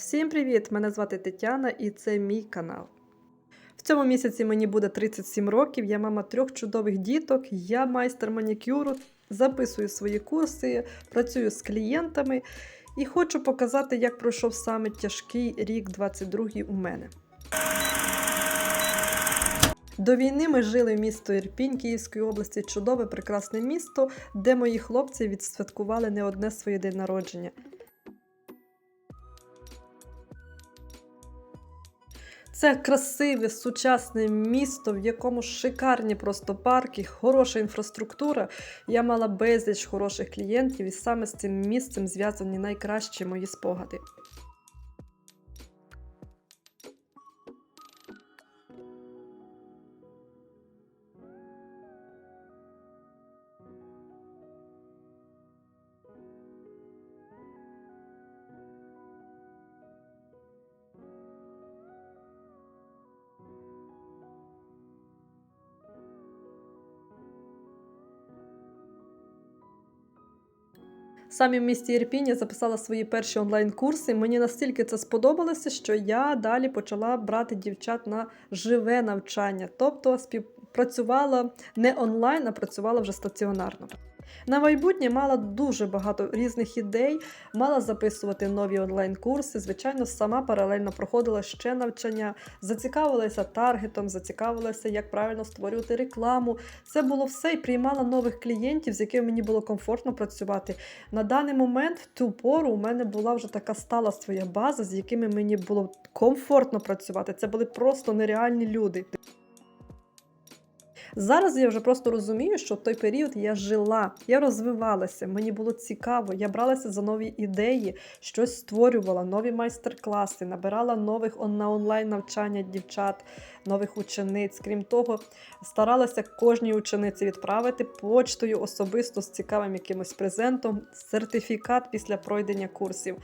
Всім привіт! Мене звати Тетяна і це мій канал. В цьому місяці мені буде 37 років, я мама трьох чудових діток, я майстер манікюру, записую свої курси, працюю з клієнтами і хочу показати, як пройшов саме тяжкий рік 22 у мене. До війни ми жили в місто Ірпінь Київської області, чудове, прекрасне місто, де мої хлопці відсвяткували не одне своє день народження. Це красиве сучасне місто, в якому шикарні просто парки, хороша інфраструктура. Я мала безліч хороших клієнтів, і саме з цим місцем зв'язані найкращі мої спогади. Самі в місті Ірпіні записала свої перші онлайн-курси. Мені настільки це сподобалося, що я далі почала брати дівчат на живе навчання, тобто співпрацювала не онлайн, а працювала вже стаціонарно. На майбутнє мала дуже багато різних ідей, мала записувати нові онлайн-курси. Звичайно, сама паралельно проходила ще навчання, зацікавилася таргетом, зацікавилася, як правильно створювати рекламу. Це було все і приймала нових клієнтів, з якими мені було комфортно працювати. На даний момент, в ту пору, у мене була вже така стала своя база, з якими мені було комфортно працювати. Це були просто нереальні люди. Зараз я вже просто розумію, що в той період я жила, я розвивалася, мені було цікаво, я бралася за нові ідеї, щось створювала, нові майстер-класи, набирала нових на онлайн навчання дівчат, нових учениць. Крім того, старалася кожній учениці відправити почтою особисто з цікавим якимось презентом, сертифікат після пройдення курсів.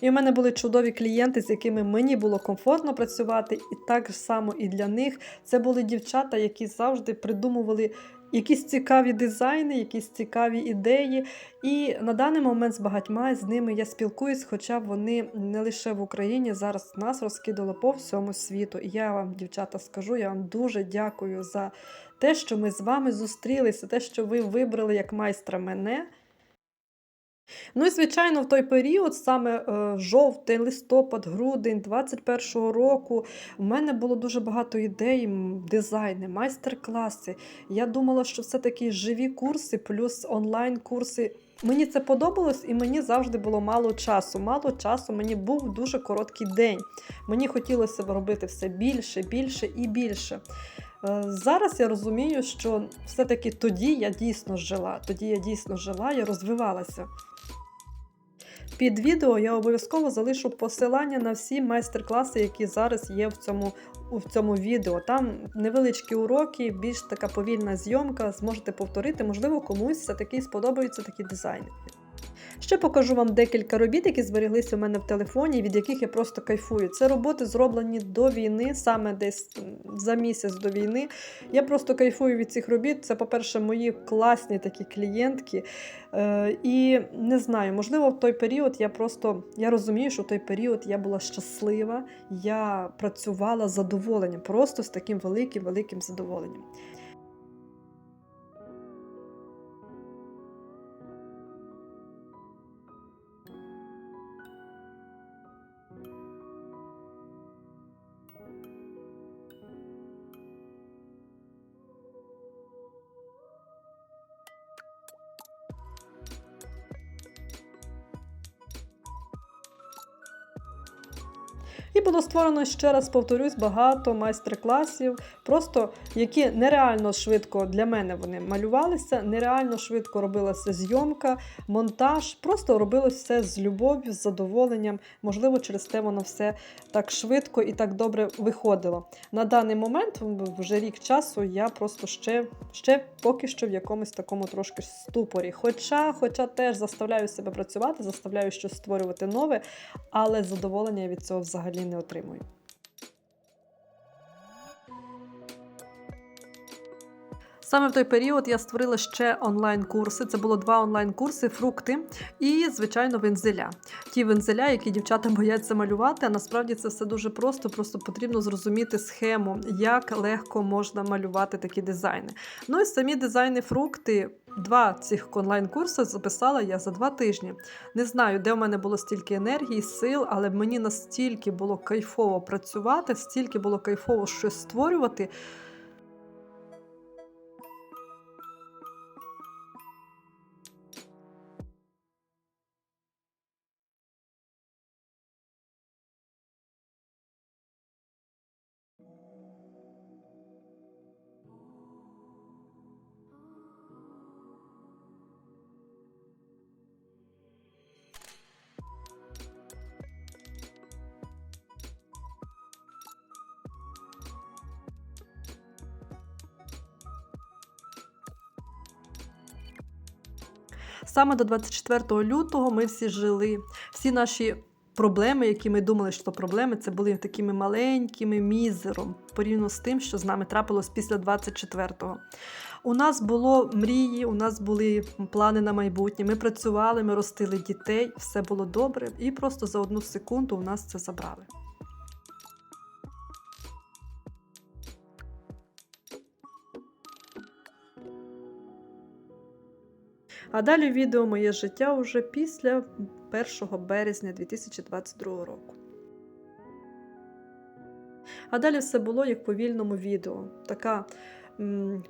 І в мене були чудові клієнти, з якими мені було комфортно працювати, і так само і для них це були дівчата, які завжди придумували якісь цікаві дизайни, якісь цікаві ідеї. І на даний момент з багатьма з ними я спілкуюсь, хоча вони не лише в Україні зараз нас розкидало по всьому світу. І я вам, дівчата, скажу, я вам дуже дякую за те, що ми з вами зустрілися, те, що ви вибрали як майстра мене. Ну і звичайно, в той період, саме е, жовтень, листопад, грудень 21-го року, у мене було дуже багато ідей, дизайни, майстер-класи. Я думала, що все-таки живі курси плюс онлайн-курси. Мені це подобалось, і мені завжди було мало часу. Мало часу, мені був дуже короткий день. Мені хотілося робити все більше, більше і більше. Е, Зараз я розумію, що все-таки тоді я дійсно жила. Тоді я дійсно жила, я розвивалася. Під відео я обов'язково залишу посилання на всі майстер-класи, які зараз є в цьому, в цьому відео. Там невеличкі уроки, більш така повільна зйомка, зможете повторити, можливо, комусь все-таки сподобаються такі дизайни. Ще покажу вам декілька робіт, які збереглися у мене в телефоні, від яких я просто кайфую. Це роботи зроблені до війни, саме десь за місяць до війни. Я просто кайфую від цих робіт. Це, по-перше, мої класні такі клієнтки. Е, і не знаю, можливо, в той період я просто я розумію, що в той період я була щаслива, я працювала з задоволенням, просто з таким великим, великим задоволенням. Створено ще раз повторюсь багато майстер-класів, просто які нереально швидко для мене вони малювалися, нереально швидко робилася зйомка, монтаж. Просто робилось все з любов'ю, з задоволенням. Можливо, через те воно все так швидко і так добре виходило. На даний момент, вже рік часу, я просто ще, ще поки що в якомусь такому трошки ступорі. Хоча, хоча теж заставляю себе працювати, заставляю щось створювати нове, але задоволення я від цього взагалі не отримую. family. Саме в той період я створила ще онлайн-курси. Це було два онлайн-курси фрукти і, звичайно, вензеля. Ті вензеля, які дівчата бояться малювати, а насправді це все дуже просто, просто потрібно зрозуміти схему, як легко можна малювати такі дизайни. Ну і самі дизайни фрукти. Два цих онлайн-курси записала я за два тижні. Не знаю, де в мене було стільки енергії, сил, але мені настільки було кайфово працювати, стільки було кайфово щось створювати. Саме до 24 лютого ми всі жили. Всі наші проблеми, які ми думали, що проблеми, це були такими маленькими мізером порівняно з тим, що з нами трапилось після 24-го. У нас було мрії, у нас були плани на майбутнє. Ми працювали, ми ростили дітей, все було добре, і просто за одну секунду у нас це забрали. А далі відео моє життя уже після 1 березня 2022 року. А далі все було як по вільному відео. Така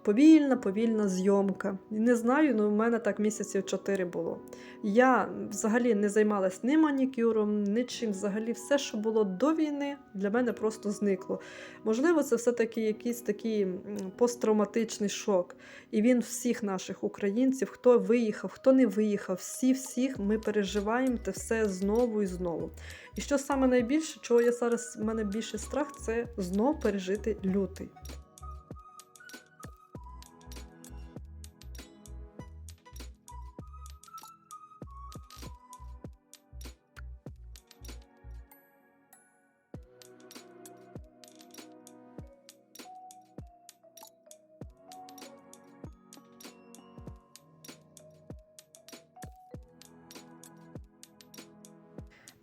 повільна, повільна зйомка. Не знаю, але ну, в мене так місяців 4 було. Я взагалі не займалась ні манікюром, нічим. Взагалі, все, що було до війни, для мене просто зникло. Можливо, це все-таки якийсь такий посттравматичний шок. І він всіх наших українців, хто виїхав, хто не виїхав, всі всіх ми переживаємо те все знову і знову. І що саме найбільше, чого я зараз в мене більше страх, це знов пережити лютий.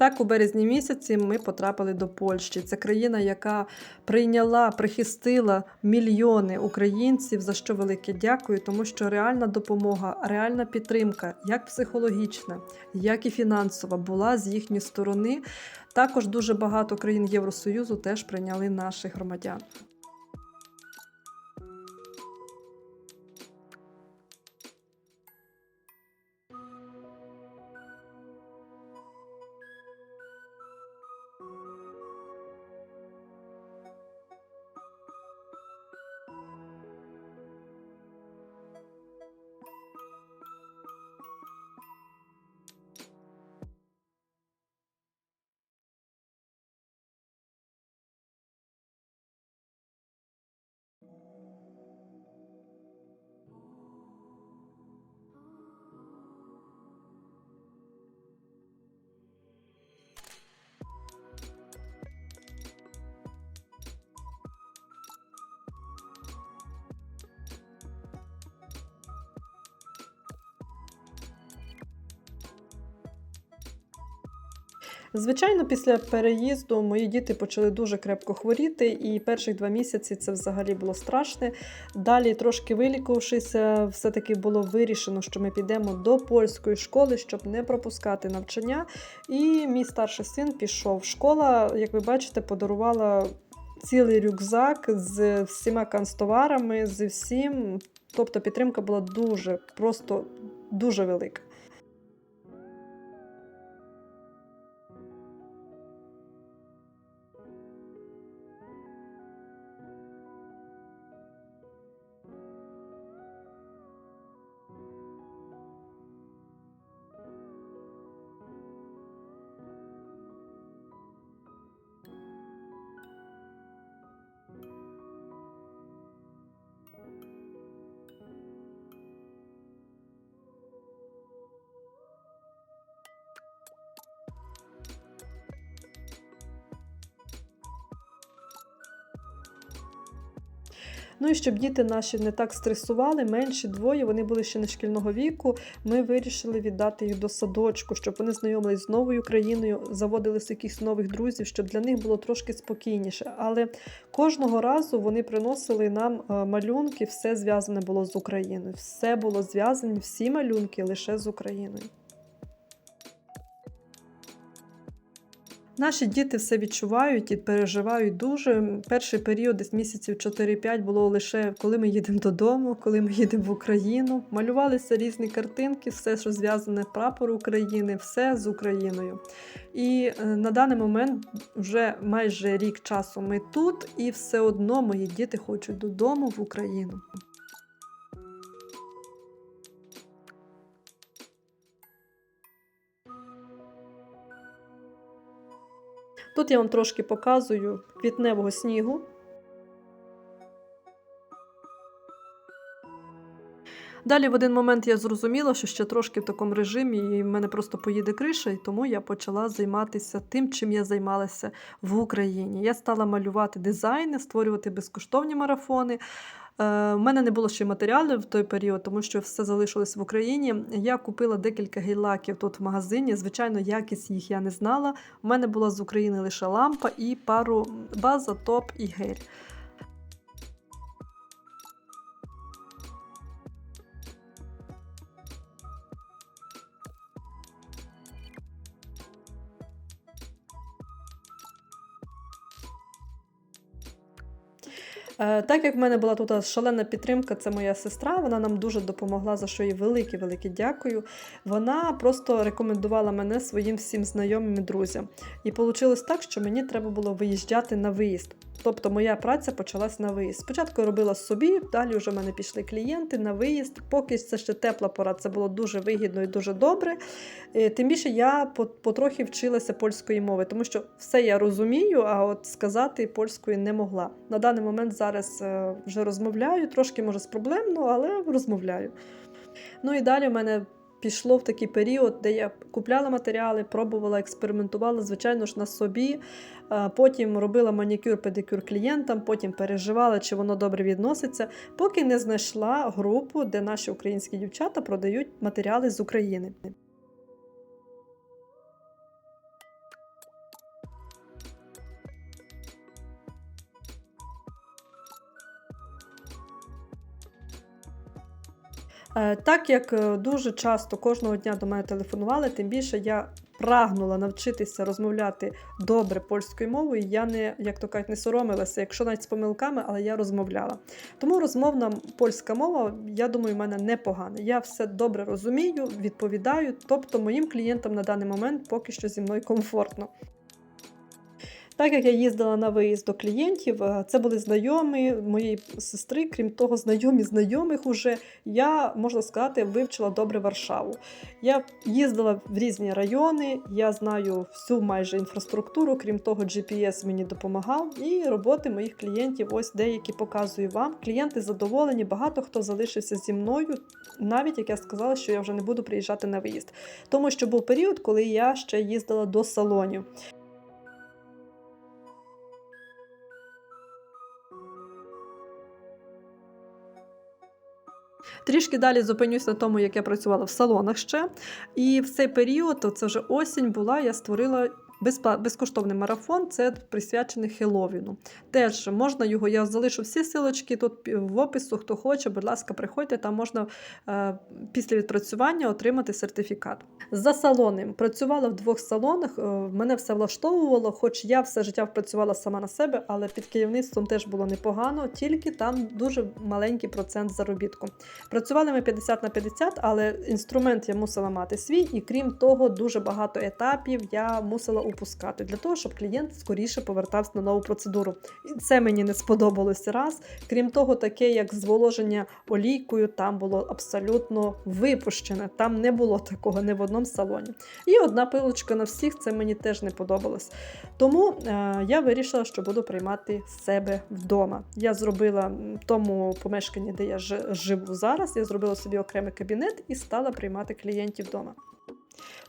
Так, у березні місяці ми потрапили до Польщі. Це країна, яка прийняла, прихистила мільйони українців, за що велике дякую, тому що реальна допомога, реальна підтримка, як психологічна, як і фінансова, була з їхньої сторони. Також дуже багато країн Євросоюзу теж прийняли наших громадян. Звичайно, після переїзду мої діти почали дуже крепко хворіти, і перших два місяці це взагалі було страшне. Далі, трошки вилікувавшися, все-таки було вирішено, що ми підемо до польської школи, щоб не пропускати навчання. І мій старший син пішов. Школа, як ви бачите, подарувала цілий рюкзак з всіма канцтоварами, з всім. Тобто підтримка була дуже, просто дуже велика. Ну і щоб діти наші не так стресували, менші двоє, вони були ще не шкільного віку. Ми вирішили віддати їх до садочку, щоб вони знайомились з новою країною, заводилися якихось нових друзів, щоб для них було трошки спокійніше. Але кожного разу вони приносили нам е, малюнки, все зв'язане було з Україною. Все було зв'язане, всі малюнки лише з Україною. Наші діти все відчувають і переживають дуже. Перший період, десь місяців 4-5, було лише коли ми їдемо додому, коли ми їдемо в Україну. Малювалися різні картинки, все, що зв'язане прапор України, все з Україною. І е, на даний момент вже майже рік часу ми тут, і все одно мої діти хочуть додому в Україну. Тут я вам трошки показую квітневого снігу. Далі в один момент я зрозуміла, що ще трошки в такому режимі і в мене просто поїде криша, і тому я почала займатися тим, чим я займалася в Україні. Я стала малювати дизайни, створювати безкоштовні марафони. Е, У мене не було ще матеріалів в той період, тому що все залишилось в Україні. Я купила декілька гель-лаків тут в магазині. Звичайно, якість їх я не знала. У мене була з України лише лампа і пару база, топ і гель. Так як в мене була тут шалена підтримка, це моя сестра, вона нам дуже допомогла, за що їй велике-велике дякую. Вона просто рекомендувала мене своїм всім знайомим і друзям. І вийшло так, що мені треба було виїжджати на виїзд. Тобто моя праця почалась на виїзд. Спочатку я робила собі, далі вже в мене пішли клієнти на виїзд. Поки це ще тепла пора, це було дуже вигідно і дуже добре. Е, Тим більше я потрохи вчилася польської мови, тому що все я розумію, а от сказати польською не могла. На даний момент зараз е, вже розмовляю, трошки може з проблемно, але розмовляю. Ну і далі в мене пішло в такий період, де я купляла матеріали, пробувала, експериментувала, звичайно ж, на собі. Е, Потім робила манікюр, педикюр клієнтам, потім переживала, чи воно добре відноситься, поки не знайшла групу, де наші українські дівчата продають матеріали з України. Так як е, дуже часто кожного дня до мене телефонували, тим більше я прагнула навчитися розмовляти добре польською мовою. Я не, як то кажуть, не соромилася, якщо навіть з помилками, але я розмовляла. Тому розмовна польська мова, я думаю, в мене непогана. Я все добре розумію, відповідаю. Тобто моїм клієнтам на даний момент поки що зі мною комфортно. Так як я їздила на виїзд до клієнтів, е, це були знайомі моєї сестри, крім того, знайомі знайомих уже я, можна сказати, вивчила добре Варшаву. Я їздила в різні райони, я знаю всю майже інфраструктуру, крім того, GPS мені допомагав. І роботи моїх клієнтів, ось деякі показую вам. Клієнти задоволені, багато хто залишився зі мною, навіть як я сказала, що я вже не буду приїжджати на виїзд. Тому що був період, коли я ще їздила до салонів. Трішки далі зупинюсь на тому, як я працювала в салонах ще. І в цей період, це вже осінь була, я створила безкоштовний марафон, це присвячений Хеловіну. Теж можна його, я залишу всі силочки тут в опису, хто хоче, будь ласка, приходьте, там можна е, після відпрацювання отримати сертифікат. За салоном працювала в двох салонах, е, мене все влаштовувало, хоч я все життя працювала сама на себе, але під керівництвом теж було непогано, тільки там дуже маленький процент заробітку. Працювали ми 50 на 50, але інструмент я мусила мати свій, і крім того, дуже багато етапів я мусила упускати для того, щоб клієнт скоріше повертався на нову процедуру. І це мені не сподобалось раз. Крім того, таке як зволоження олійкою, там було абсолютно випущене. Там не було такого ні в одному салоні. І одна пилочка на всіх це мені теж не подобалось. Тому е, я вирішила, що буду приймати себе вдома. Я зробила в тому помешканні, де я живу зараз. Я зробила собі окремий кабінет і стала приймати клієнтів вдома.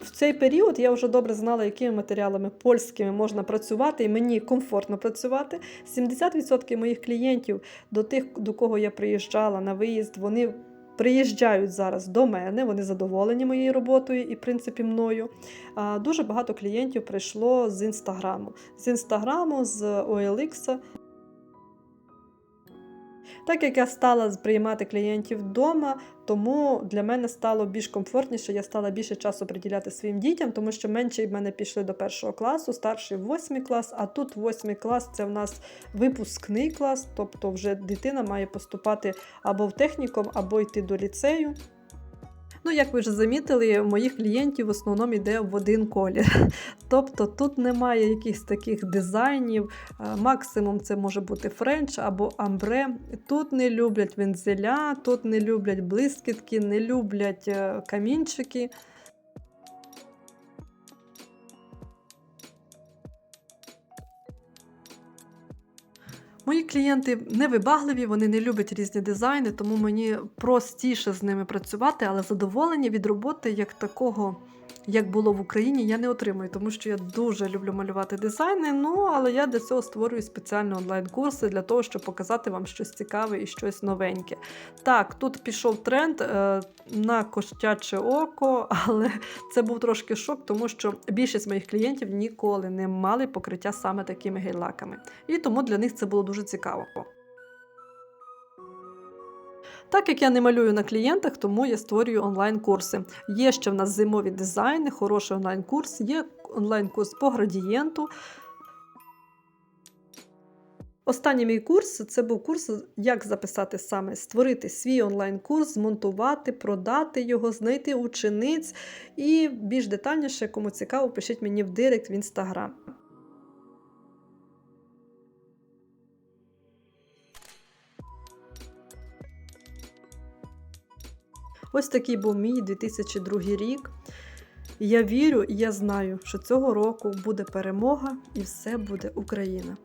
В цей період я вже добре знала, якими матеріалами польськими можна працювати, і мені комфортно працювати. 70% моїх клієнтів до тих, до кого я приїжджала на виїзд, вони приїжджають зараз до мене, вони задоволені моєю роботою і, в принципі, мною. Дуже багато клієнтів прийшло з інстаграму. З інстаграму, з OLX. Так як я стала приймати клієнтів вдома, тому для мене стало більш комфортніше, я стала більше часу приділяти своїм дітям, тому що менші в мене пішли до першого класу, старший восьмий клас, а тут восьмий клас це в нас випускний клас, тобто вже дитина має поступати або в технікум, або йти до ліцею. Ну, як ви вже замітили, моїх клієнтів в основному йде в один колір. Тобто тут немає якихось таких дизайнів. Е, Максимум це може бути френч або амбре. Тут не люблять вензеля, тут не люблять блискітки, не люблять е, камінчики. Мої клієнти невибагливі, вони не люблять різні дизайни, тому мені простіше з ними працювати, але задоволення від роботи як такого, як було в Україні, я не отримую, тому що я дуже люблю малювати дизайни. Ну але я для цього створюю спеціальні онлайн-курси для того, щоб показати вам щось цікаве і щось новеньке. Так, тут пішов тренд е, на коштяче око, але це був трошки шок, тому що більшість моїх клієнтів ніколи не мали покриття саме такими гель-лаками. І тому для них це було дуже цікаво. Так як я не малюю на клієнтах, тому я створюю онлайн-курси. Є ще в нас зимові дизайни, хороший онлайн-курс, є онлайн-курс по градієнту. Останній мій курс це був курс, як записати саме, створити свій онлайн-курс, змонтувати, продати його, знайти учениць. І більш детальніше, кому цікаво, пишіть мені в директ в інстаграм. Ось такий був мій 2002 рік. Я вірю і я знаю, що цього року буде перемога і все буде Україна.